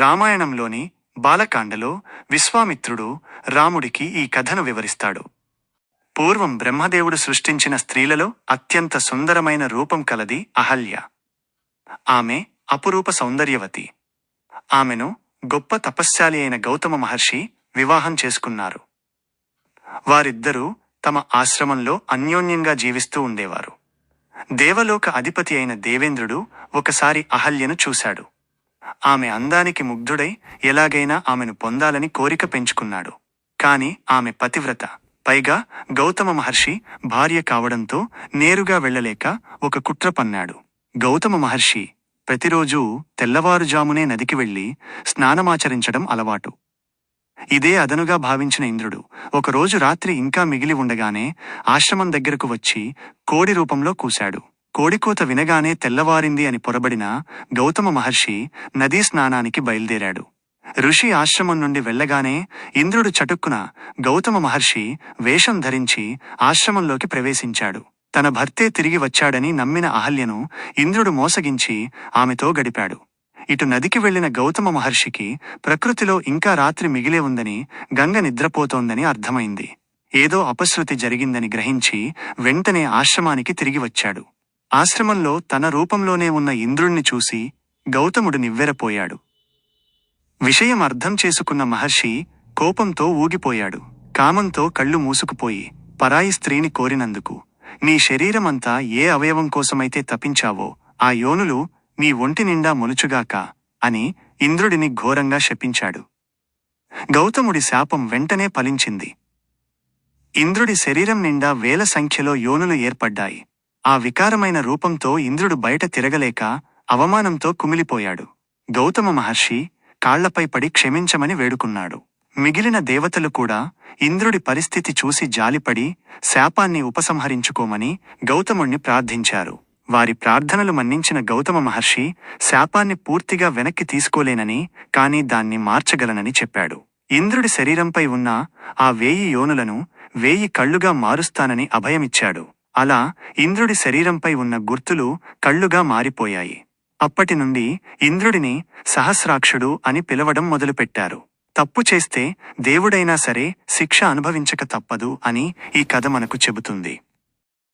రామాయణంలోని బాలకాండలో విశ్వామిత్రుడు రాముడికి ఈ కథను వివరిస్తాడు. పూర్వం బ్రహ్మదేవుడు సృష్టించిన స్త్రీలలో అత్యంత సుందరమైన రూపం కలది అహల్య. ఆమె అపురూప సౌందర్యవతి. ఆమెను గొప్ప తపశ్శాలి అయిన గౌతమ మహర్షి వివాహం చేసుకున్నారు. వారిద్దరూ తమ ఆశ్రమంలో అన్యోన్యంగా జీవిస్తూ ఉండేవారు. దేవలోక అధిపతి అయిన దేవేంద్రుడు ఒకసారి అహల్యను చూశాడు. ఆమె అందానికి ముగ్ధుడై ఎలాగైనా ఆమెను పొందాలని కోరిక పెంచుకున్నాడు. కాని ఆమె పతివ్రత పైగా గౌతమ మహర్షి భార్య కావడంతో నేరుగా వెళ్ళలేక ఒక కుట్ర పన్నాడు. గౌతమ మహర్షి ప్రతిరోజూ తెల్లవారుజామునే నదికి వెళ్ళి స్నానమాచరించడం అలవాటు. ఇదే అదనుగా భావించిన ఇంద్రుడు. ఒకరోజు రాత్రి ఇంకా మిగిలి ఉండగానే ఆశ్రమం దగ్గరకు వచ్చి కోడి రూపంలో కూశాడు. కోడికోత వినగానే తెల్లవారింది అని పొరబడిన గౌతమ మహర్షి నదీ స్నానానికి బయలుదేరాడు. ఋషి ఆశ్రమం నుండి వెళ్ళగానే ఇంద్రుడు చటుక్కున గౌతమ మహర్షి వేషం ధరించి ఆశ్రమంలోకి ప్రవేశించాడు. తన భర్తే తిరిగి వచ్చాడని నమ్మిన అహల్యను ఇంద్రుడు మోసగించి ఆమెతో గడిపాడు. ఇటు నదికి వెళ్ళిన గౌతమ మహర్షికి ప్రకృతిలో ఇంకా రాత్రి మిగిలే ఉందని గంగ నిద్రపోతోందని అర్థమైంది. ఏదో అపశృతి జరిగిందని గ్రహించి వెంటనే ఆశ్రమానికి తిరిగి వచ్చాడు. ఆశ్రమంలో తన రూపంలోనే ఉన్న ఇంద్రుణ్ణి చూసి గౌతముడు నివ్వెరపోయాడు. విషయం అర్థం చేసుకున్న మహర్షి కోపంతో ఊగిపోయాడు. కామంతో కళ్ళు మూసుకుపోయి పరాయి స్త్రీని కోరినందుకు నీ శరీరమంతా ఏ అవయవం కోసమైతే తపించావో ఆ యోనులు నీ ఒంటి నిండా మొలుచుగాక అని ఇంద్రుడిని ఘోరంగా శపించాడు. గౌతముడి శాపం వెంటనే ఫలించింది. ఇంద్రుడి శరీరం నిండా వేల సంఖ్యలో యోనులు ఏర్పడ్డాయి. ఆ వికారమైన రూపంతో ఇంద్రుడు బయట తిరగలేక అవమానంతో కుమిలిపోయాడు. గౌతమ మహర్షి కాళ్ళపై పడి క్షమించమని వేడుకున్నాడు. మిగిలిన దేవతలు కూడా ఇంద్రుడి పరిస్థితి చూసి జాలిపడి శాపాన్ని ఉపసంహరించుకోమని గౌతముణ్ణి ప్రార్థించారు. వారి ప్రార్థనలు మన్నించిన గౌతమ మహర్షి శాపాన్ని పూర్తిగా వెనక్కి తీసుకోలేనని కాని దాన్ని మార్చగలనని చెప్పాడు. ఇంద్రుడి శరీరంపై ఉన్న ఆ వేయి యోనులను వేయి కళ్ళుగా మారుస్తానని అభయమిచ్చాడు. అలా ఇంద్రుడి శరీరంపై ఉన్న గుర్తులు కళ్ళుగా మారిపోయాయి. అప్పటి నుండి ఇంద్రుడిని సహస్రాక్షుడు అని పిలవడం మొదలుపెట్టారు. తప్పు చేస్తే దేవుడైనా సరే శిక్ష అనుభవించక తప్పదు అని ఈ కథ మనకు చెబుతుంది.